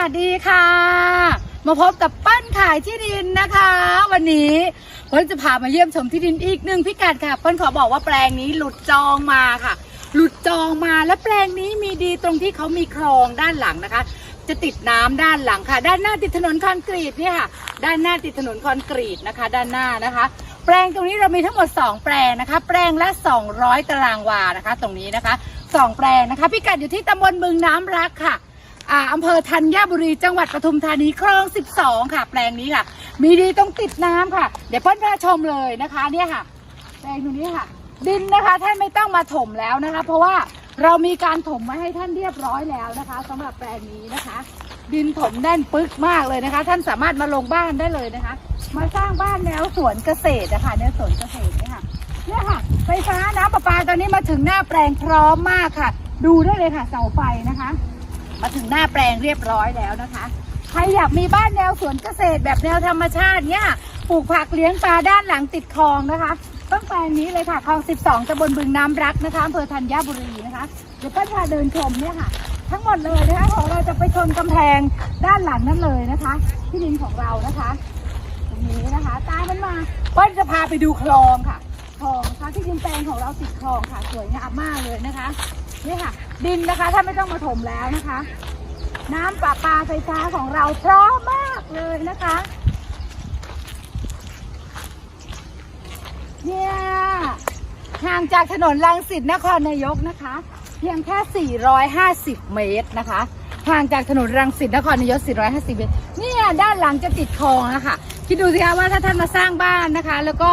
วัสดีค่ะ มาพบกับปั้นขายที่ดินนะคะ วันนี้เปิ้ลจะพามาเยี่ยมชมที่ดินอีกหนึ่งพิกัดค่ะเปิ้ลขอบอกว่าแปลงนี้หลุดจองมาค่ะ หลุดจองมาและแปลงนี้มีดีตรงที่เขามีคลองด้านหลังนะคะ จะติดน้ำด้านหลังค่ะ ด้านหน้าติดถนนคอนกรีตเนี่ยค่ะ ด้านหน้าติดถนนคอนกรีตนะคะ ด้านหน้านะคะ แปลงตรงนี้เรามีทั้งหมด 2 แปลงนะคะ แปลงละ 200 ตารางวานะคะ ตรงนี้นะคะสองแปลงนะคะ พิกัดอยู่ที่ตำบลบึงน้ำรักค่ะ อ่าอำเภอธัญบุรีจังหวัดปทุมธานีคลอง 12 ค่ะ แปลงนี้ค่ะ มีดีต้องติดน้ำค่ะ เดี๋ยวเพิ่อนพาชมเลยนะคะเนี่ยค่ะ แปลงตรงนี้ค่ะ ดินนะคะท่านไม่ต้องมาถมแล้วนะคะ เพราะว่าเรามีการถมมาให้ท่านเรียบร้อยแล้วนะคะสำหรับแปลงนี้นะคะ ดินถมแน่นปึกมากเลยนะคะ ท่านสามารถมาลงบ้านได้เลยนะคะ มาสร้างบ้านแนวสวนเกษตรนะคะแนวสวนเกษตรเนี่ยค่ะเนี่ยค่ะ ไฟฟ้าน้ำประปาตอนนี้มาถึงหน้าแปลงพร้อมมากค่ะ ดูได้เลยค่ะเสาไฟนะคะ มาถึงหน้าแปลงเรียบร้อยแล้วนะคะ ใครอยากมีบ้านแนวสวนเกษตรแบบแนวธรรมชาติเนี่ยปลูกผักเลี้ยงปลาด้านหลังติดคลองนะคะต้องแปลงนี้เลยค่ะคลอง 12ตำบลบึงน้ำรักนะคะอำเภอธัญบุรีนะคะเดี๋ยวก็พาเดินชมเนี่ยค่ะ ทั้งหมดเลยนะคะของเราจะไปชนกำแพงด้านหลังนั่นเลยนะคะ ที่ดินของเรานะคะตรงนี้นะคะ ตามมันมาเปิ้ลจะพาไปดูคลองค่ะคลองนะคะที่ดินแปลงของเราติดคลองค่ะ สวยงามมากเลยนะคะ นี่ค่ะ ดินนะคะถ้าไม่ต้องมาถมแล้วนะคะ น้ำประปาไฟฟ้าของเราพร้อมมากเลยนะคะเนี่ยห่างจากถนนรังสิตนครนายกนะคะ เพียงแค่ 450 เมตรนะคะห่างจากถนนรังสิตนครนายก 450 เมตรเนี่ยด้านหลังจะติดคลองนะคะคิดดูสิคะว่าถ้าท่านมาสร้างบ้านนะคะ แล้วก็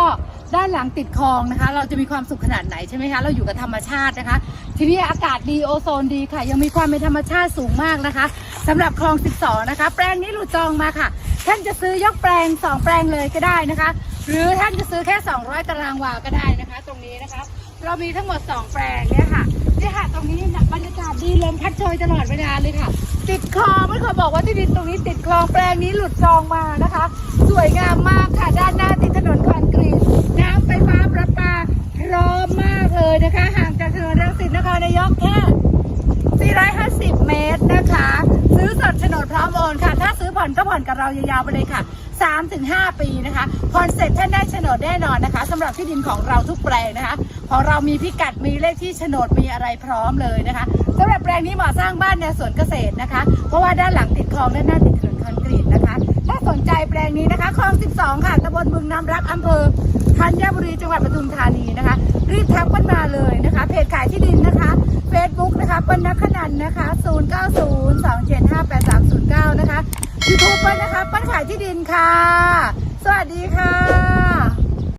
ด้านหลังติดคลองนะคะ เราจะมีความสุขขนาดไหนใช่ไหมคะ เราอยู่กับธรรมชาตินะคะ ทีนี้อากาศดีโอโซนดีค่ะ ยังมีความเป็นธรรมชาติสูงมากนะคะสำหรับคลอง 12 นะคะ แปลงนี้หลุดจองมาค่ะ ท่านจะซื้อยกแปลง 2 แปลงเลยก็ได้นะคะ หรือท่านจะซื้อแค่ 200 ตารางวาก็ได้นะคะ ตรงนี้นะคะ เรามีทั้งหมด 2 แปลงเนี่ยค่ะเนี่ยค่ะ ตรงนี้นะบรรยากาศดีลมพัดโชยตลอดเวลาเลยค่ะ ติดคลองไม่เคยบอกว่าที่ดินตรงนี้ติดคลองแปลงนี้หลุดจองมานะคะ สวยงามมากค่ะด้านหน้าติดถนนคอนกรีต น้ำไฟฟ้าประปาพร้อมมากเลยนะคะ ห่างจากถนน นายกแค่ 450 เมตรนะคะ ซื้อสดโฉนดพร้อมโอนค่ะ ถ้าซื้อผ่อนก็ผ่อนกับเรายาวๆไปเลยค่ะ 3-5 ปีนะคะผ่อนเสร็จท่านได้โฉนดแน่นอนนะคะสำหรับที่ดินของเราทุกแปลงนะคะของเรามีพิกัดมีเลขที่โฉนดมีอะไรพร้อมเลยนะคะสำหรับแปลงนี้เหมาะสร้างบ้านในสวนเกษตรนะคะ เพราะว่าด้านหลังติดคลองด้านหน้าติดถนนคอนกรีตนะคะ ถ้าสนใจแปลงนี้นะคะคลอง 12 ค่ะตำบลบึงน้ำรักอำเภอธัญบุรีจังหวัดปทุมธานีนะคะ รีบทักเปิ้ลมาเลยนะคะ ลนักขนันนะคะ 0902758309 นะคะยูทูปเปิ้ลนะคะ เปิ้ลขายที่ดินค่ะ สวัสดีค่ะ